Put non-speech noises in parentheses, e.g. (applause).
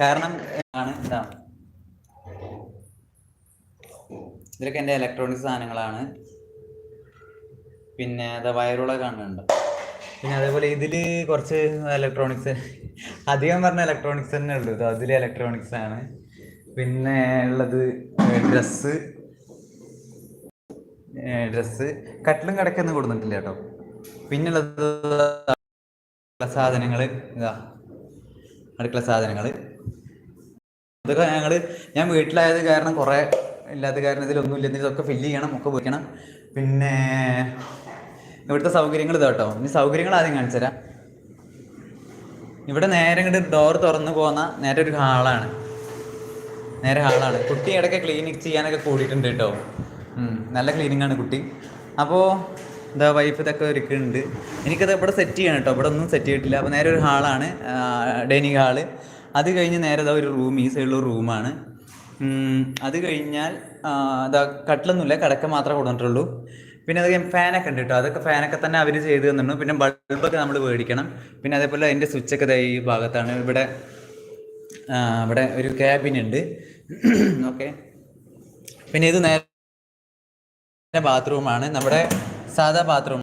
കാരണം ആണ് ഇതാ ഇതിലൊക്കെ എന്റെ ഇലക്ട്രോണിക് സാധനങ്ങളാണ്. പിന്നെ അതാ വയറുകളൊക്കെ കാണുന്നുണ്ട്. പിന്നെ അതേപോലെ ഇതിൽ കുറച്ച് ഇലക്ട്രോണിക്സ് അധികം പറഞ്ഞ ഇലക്ട്രോണിക്സ് തന്നെ ഉള്ളൂ. ഇത് അതിൽ ഇലക്ട്രോണിക്സ് ആണ്. പിന്നെ ഉള്ളത് ഡ്രസ്സ് ഡ്രസ്സ് കട്ടിലും കിടക്കൊന്നും കൊടുത്തിട്ടില്ല കേട്ടോ. പിന്നെ ഉള്ളത് സാധനങ്ങൾ ഇതാ അടുക്കള സാധനങ്ങൾ ഇതൊക്കെ ഞങ്ങൾ ഞാൻ വീട്ടിലായത് കാരണം കുറേ ഇല്ലാത്ത കാരണം ഇതിലൊന്നും ഇല്ല ഇതൊക്കെ ഫില്ല് ചെയ്യണം ഒക്കെ പോയിക്കണം പിന്നെ ഇവിടുത്തെ സൗകര്യങ്ങൾ ഇതാട്ടോ ഇനി സൗകര്യങ്ങൾ ആദ്യം കാണിച്ചു തരാം. ഇവിടെ നേരെ ഇങ്ങോട്ട് ഡോർ തുറന്ന് പോകുന്ന നേരെ ഒരു ഹാളാണ്. നേരെ ഹാളാണ്. കുട്ടി ഇടയ്ക്ക് ക്ലീനിക് ചെയ്യാനൊക്കെ കൂടിയിട്ടുണ്ട് കേട്ടോ നല്ല ക്ലീനിങ് ആണ് കുട്ടി. അപ്പോൾ എന്താ വൈഫ് ഇതൊക്കെ ഒരുക്കുന്നുണ്ട് എനിക്കത് ഇവിടെ സെറ്റ് ചെയ്യണം കേട്ടോ. ഇവിടെ ഒന്നും സെറ്റ് ചെയ്തിട്ടില്ല. അപ്പോൾ നേരെ ഒരു ഹാളാണ് ഡൈനിങ് ഹാൾ അത് കഴിഞ്ഞ് നേരെ ഇതാ ഒരു റൂം ഈ സൈഡിലുള്ള റൂമാണ് അത് കഴിഞ്ഞാൽ ഇതാ കട്ടിലൊന്നുമില്ല. കിടക്ക മാത്രമേ കൊടുത്തിട്ടുള്ളൂ. പിന്നെ അത് ഫാനൊക്കെ ഉണ്ട് കേട്ടോ. അതൊക്കെ ഫാനൊക്കെ തന്നെ അവർ ചെയ്ത് തന്നിട്ടുണ്ട്. പിന്നെ ബൾബൊക്കെ നമ്മൾ മേടിക്കണം. പിന്നെ അതേപോലെ അതിന്റെ സ്വിച്ചൊക്കെ ഇതാ ഈ ഭാഗത്താണ്. ഇവിടെ ഇവിടെ ഒരു ക്യാബിൻ ഉണ്ട്. (clears throat) ഓക്കെ പിന്നെ ഇത് നേരെ ബാത്റൂമാണ് നമ്മുടെ സാധാ ബാത്റൂം